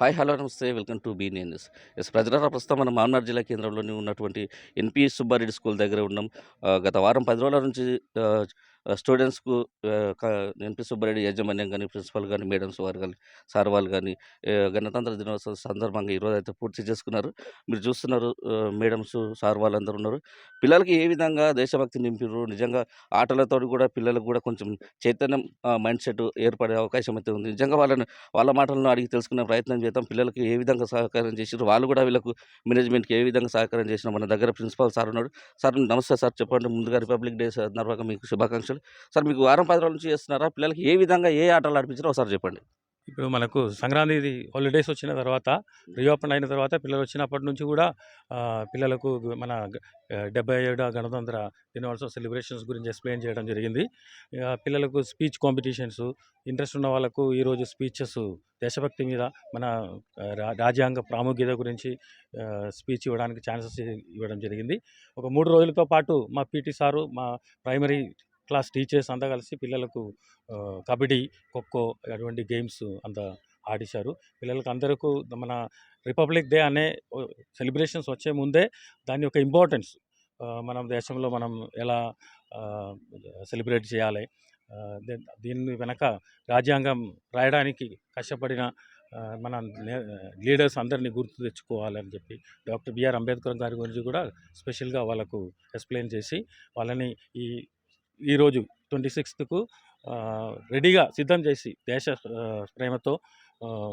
Hi hello నమస్తే. Welcome to B news. Yes ప్రజలారా ప్రస్తుతం మనం మామనాడు జిల్లా కేంద్రంలోని ఉన్నటువంటి ఎన్పిఎస్ సుబ్బారెడ్డి స్కూల్ దగ్గర ఉన్నాం. గత వారం పది రోజుల నుంచి స్టూడెంట్స్కు ఆ, ఎన్పి సుబ్బారెడ్డి యాజమాన్యం కానీ ప్రిన్సిపల్ కానీ మేడమ్స్ వారు కానీ సార్ వాళ్ళు కానీ గణతంత్ర దినోత్సవం సందర్భంగా ఈరోజు అయితే పూర్తి చేసుకున్నారు. మీరు చూస్తున్నారు మేడమ్స్ సార్ వాళ్ళందరూ ఉన్నారు. పిల్లలకి ఏ విధంగా దేశభక్తి నింపారు నిజంగా ఆటలతో కూడా పిల్లలకు కూడా కొంచెం చైతన్యం మైండ్ సెట్ ఏర్పడే అవకాశం అయితే ఉంది. నిజంగా వాళ్ళని వాళ్ళ మాటలను అడిగి తెలుసుకునే ప్రయత్నం చేద్దాం. పిల్లలకి ఏ విధంగా సహకారం చేసారు వాళ్ళు కూడా వీళ్ళకు మేనేజ్మెంట్కి ఏ విధంగా సహకారం చేసిన మన దగ్గర ప్రిన్సిపాల్ సార్ ఉన్నాడు. సార్ నమస్తే సార్ చెప్పండి. ముందుగా రిపబ్లిక్ డే సందర్భంగా మీకు శుభాకాంక్షలు సార్ మీకు వారం పది రోజుల నుంచి చేస్తున్నారా? పిల్లలకి ఏ విధంగా ఏ ఆటలు ఆడిపించారో ఒకసారి చెప్పండి. ఇప్పుడు మనకు సంక్రాంతి హాలిడేస్ వచ్చిన తర్వాత రీఓపెన్ అయిన తర్వాత పిల్లలు వచ్చినప్పటి నుంచి కూడా పిల్లలకు మన డెబ్బై ఏడు గణతంత్ర దినోత్సవ సెలబ్రేషన్స్ గురించి ఎక్స్ప్లెయిన్ చేయడం జరిగింది. పిల్లలకు స్పీచ్ కాంపిటీషన్స్ ఇంట్రెస్ట్ ఉన్న వాళ్ళకు ఈరోజు స్పీచెస్ దేశభక్తి మీద మన రాజ్యాంగ ప్రాముఖ్యత గురించి స్పీచ్ ఇవ్వడానికి ఛాన్సెస్ ఇవ్వడం జరిగింది. ఒక మూడు రోజులతో పాటు మా పీటీ సారు మా ప్రైమరీ క్లాస్ టీచర్స్ అంతా కలిసి పిల్లలకు కబడ్డీ ఖోఖో అటువంటి గేమ్స్ అంతా ఆడిశారు. పిల్లలకు అందరికీ మన రిపబ్లిక్ డే అనే సెలబ్రేషన్స్ వచ్చే ముందే దాని యొక్క ఇంపార్టెన్స్ మనం దేశంలో మనం ఎలా సెలబ్రేట్ చేయాలి ఆ, దీని వెనక రాజ్యాంగం రాయడానికి కష్టపడిన మన లీడర్స్ అందరినీ గుర్తు తెచ్చుకోవాలని చెప్పి డాక్టర్ బిఆర్ అంబేద్కర్ గారి గురించి కూడా స్పెషల్గా వాళ్ళకు ఎక్స్ప్లెయిన్ చేసి వాళ్ళని ఈ ఈరోజు ట్వంటీ సిక్స్త్కు రెడీగా సిద్ధం చేసి దేశ ప్రేమతో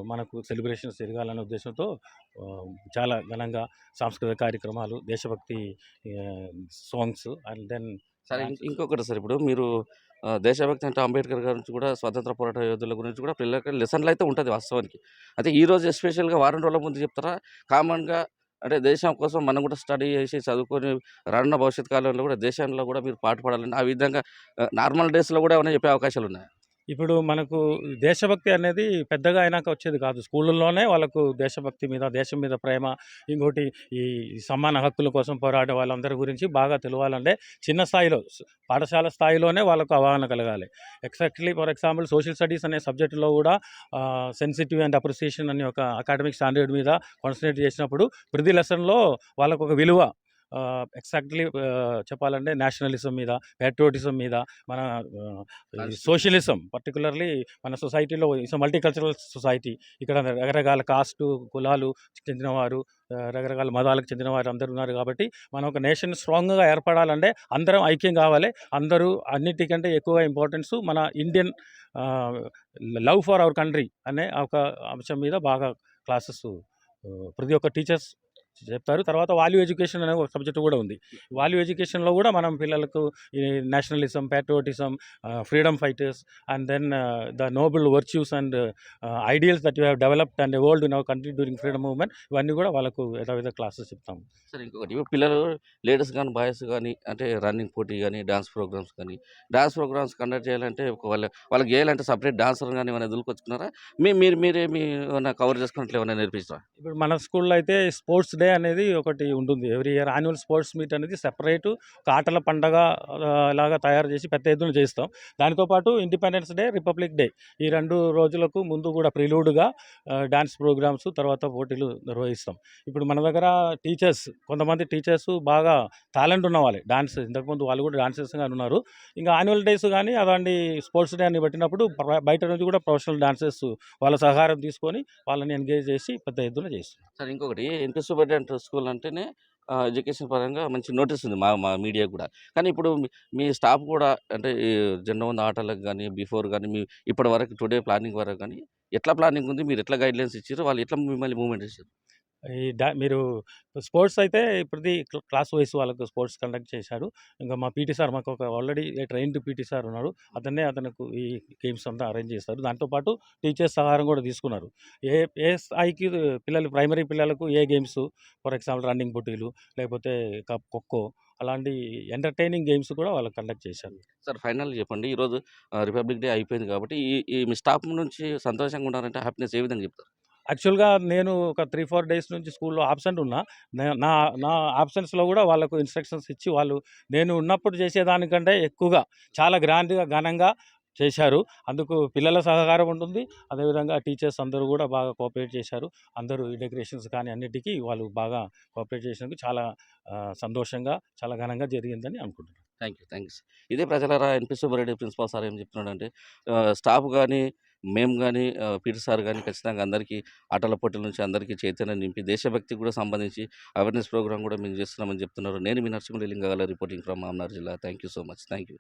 మనకు సెలబ్రేషన్స్ జరగాలనే ఉద్దేశంతో చాలా ఘనంగా సాంస్కృతిక కార్యక్రమాలు దేశభక్తి సాంగ్స్ అండ్ దెన్ సార్ ఇంకొకటి సార్ ఇప్పుడు మీరు దేశభక్తి అంటే అంబేద్కర్ గారి గురించి కూడా స్వతంత్ర పోరాట యోధుల గురించి కూడా పిల్లలకి లెసన్లు అయితే ఉంటుంది వాస్తవానికి. అయితే ఈ రోజు ఎస్పెషల్గా వారం రోజుల ముందు చెప్తారా? కామన్గా అంటే దేశం కోసం మనం కూడా స్టడీ చేసి చదువుకొని రానున్న భవిష్యత్ కాలంలో కూడా దేశంలో కూడా మీరు పాటుపడాలని ఆ విధంగా నార్మల్ డేస్లో కూడా ఏమైనా చెప్పే అవకాశాలు ఉన్నాయి ఇప్పుడు మనకు దేశభక్తి అనేది పెద్దగా అయినాక వచ్చేది కాదు. స్కూళ్ళల్లోనే వాళ్ళకు దేశభక్తి మీద దేశం మీద ప్రేమ ఇంకోటి ఈ సమాన హక్కుల కోసం పోరాడే వాళ్ళందరి గురించి బాగా తెలియాలంటే చిన్న స్థాయిలో పాఠశాల స్థాయిలోనే వాళ్ళకు అవగాహన కలగాలి. Exactly for example social studies అనే సబ్జెక్టులో కూడా సెన్సిటివ్ అండ్ అప్రిసియేషన్ అనే ఒక అకాడమిక్ స్టాండర్డ్ మీద కాన్సన్ట్రేట్ చేసినప్పుడు ప్రతి లెసన్లో వాళ్ళకు ఒక విలువ ఎగ్జాక్ట్లీ చెప్పాలంటే నేషనలిజం మీద ప్యాట్రోటిజం మీద మన సోషలిజం పర్టికులర్లీ మన సొసైటీలో మల్టీకల్చరల్ సొసైటీ ఇక్కడ రకరకాల కాస్ట్ కులాలు చెందినవారు రకరకాల మతాలకు చెందిన వారు అందరూ ఉన్నారు కాబట్టి మనం ఒక నేషన్ స్ట్రాంగ్గా ఏర్పడాలంటే అందరం ఐక్యం కావాలి. అందరూ అన్నిటికంటే ఎక్కువగా ఇంపార్టెన్స్ మన Indian love for our country అనే ఒక అంశం మీద బాగా క్లాసెస్ ప్రతి ఒక్క టీచర్స్ చెప్తారు తర్వాత వాల్యూ ఎడ్యుకేషన్ అనే ఒక సబ్జెక్ట్ కూడా ఉంది. వాల్యూ ఎడ్యుకేషన్లో కూడా మనం పిల్లలకు nationalism patriotism freedom fighters and then the noble virtues and ideals that you have developed and evolved in our country during freedom movement ఇవన్నీ కూడా వాళ్ళకు యథావిధ క్లాసెస్ చెప్తాం సార్ ఇంకొకటి. పిల్లలు లేడీస్ కానీ బాయ్స్ కానీ అంటే రన్నింగ్ పోటీ కానీ డాన్స్ ప్రోగ్రామ్స్ కానీ డాన్స్ ప్రోగ్రామ్స్ కండక్ట్ చేయాలంటే ఒక వాళ్ళ వాళ్ళకి చేయాలంటే సపరేట్ డాన్సర్ కానీ ఏమైనా ఎదుర్కొచ్చుకున్నారా? మీ మీరు మీరే మీ ఏమైనా కవర్ చేసుకున్నట్లు ఏమైనా నేర్పిస్తారా? ఇప్పుడు మన స్కూల్లో అయితే స్పోర్ట్స్ డే అనేది ఒకటి ఉంటుంది. Every year annual sports meet అనేది సెపరేట్ ఒక ఆటల పండగ లాగా తయారు చేసి పెద్ద ఎత్తున చేస్తాం. దానితోపాటు ఇండిపెండెన్స్ డే రిపబ్లిక్ డే. ఈ రెండు రోజులకు ముందు కూడా ప్రిలూడ్గా డ్యాన్స్ ప్రోగ్రామ్స్ తర్వాత పోటీలు నిర్వహిస్తాం. ఇప్పుడు మన దగ్గర టీచర్స్ కొంతమంది టీచర్స్ బాగా టాలెంట్ ఉన్న వాళ్ళు డాన్స్ ఇంతకుముందు వాళ్ళు కూడా డాన్సర్స్గా ఉన్నారు. ఇంకా యాన్యువల్ డేస్ కానీ అలాంటి స్పోర్ట్స్ డే అని పెట్టినప్పుడు బయట నుంచి కూడా ప్రొఫెషనల్ డాన్సర్స్ వాళ్ళ సహకారం తీసుకొని వాళ్ళని ఎంగేజ్ చేసి పెద్ద ఎత్తున చేస్తాం సార్ ఇంకొకటి ఎన్పి అండ్ స్కూల్ అంటేనే ఎడ్యుకేషన్ పరంగా మంచి నోటీస్ ఉంది మా మా మీడియా కూడా. కానీ ఇప్పుడు మీ- స్టాఫ్ కూడా అంటే జెండా వంద ఆటలకు కానీ బిఫోర్ కానీ మీ ఇప్పటి వరకు టుడే ప్లానింగ్ వరకు కానీ ఎట్లా ప్లానింగ్ ఉంది మీరు ఎట్లా గైడ్లైన్స్ ఇచ్చారు వాళ్ళు ఎట్లా మిమ్మల్ని మూవ్మెంట్ చేశారు ఈ డా మీరు స్పోర్ట్స్ అయితే ఇప్పటిది క్లాస్ వైస్ వాళ్ళకు స్పోర్ట్స్ కండక్ట్ చేశారు ఇంకా మా పీటీ సార్ మాకు ఒక ఆల్రెడీ ట్రైన్డ్ పీటీ సార్ ఉన్నాడు. అతనే అతనికి ఈ గేమ్స్ అంతా అరేంజ్ చేస్తారు దాంతోపాటు టీచర్స్ సహారం కూడా తీసుకున్నారు. ఏ ఏ స్థాయికి పిల్లలు ప్రైమరీ పిల్లలకు ఏ గేమ్స్ ఫర్ ఎగ్జాంపుల్ రన్నింగ్ పోటీలు లేకపోతే కప్ ఖోఖో అలాంటి ఎంటర్టైనింగ్ గేమ్స్ కూడా వాళ్ళు కండక్ట్ చేశారు. సార్ ఫైనల్ చెప్పండి. ఈరోజు రిపబ్లిక్ డే అయిపోయింది కాబట్టి ఈ ఈ మీ స్టాఫ్ నుంచి సంతోషంగా ఉన్నారంటే హ్యాపీనెస్ ఏ విధంగా చెప్తారు? యాక్చువల్గా నేను ఒక త్రీ ఫోర్ డేస్ నుంచి స్కూల్లో ఆబ్సెంట్ ఉన్నా. నా నా ఆబ్సెన్స్లో కూడా వాళ్ళకు ఇన్స్ట్రక్షన్స్ ఇచ్చి వాళ్ళు నేను ఉన్నప్పుడు చేసేదానికంటే ఎక్కువగా చాలా గ్రాండ్గా ఘనంగా చేశారు. అందుకు పిల్లల సహకారం ఉంటుంది. అదేవిధంగా టీచర్స్ అందరూ కూడా బాగా కోఆపరేట్ చేశారు. అందరూ ఈ డెకరేషన్స్ కానీ అన్నిటికీ వాళ్ళు బాగా కోఆపరేట్ చేసినందుకు చాలా సంతోషంగా చాలా ఘనంగా జరిగిందని అనుకుంటున్నాను. థ్యాంక్ యూ థ్యాంక్ యూ ఇదే ప్రజలరా N P Subbareddy principal sir ఏం చెప్తున్నాడంటే స్టాఫ్ కానీ మేము కానీ పీటర్ సార్ కానీ ఖచ్చితంగా అందరికీ ఆటల పోటీల నుంచి అందరికీ చైతన్యం నింపి దేశభక్తికి కూడా సంబంధించి అవేర్నెస్ ప్రోగ్రామ్ కూడా మేము చేస్తున్నామని చెప్తున్నారు. నేను మీ నరసింహలింగ రిపోర్టింగ్ ఫ్రమ్ మామనార్ జిల్లా. Thank you so much. Thank you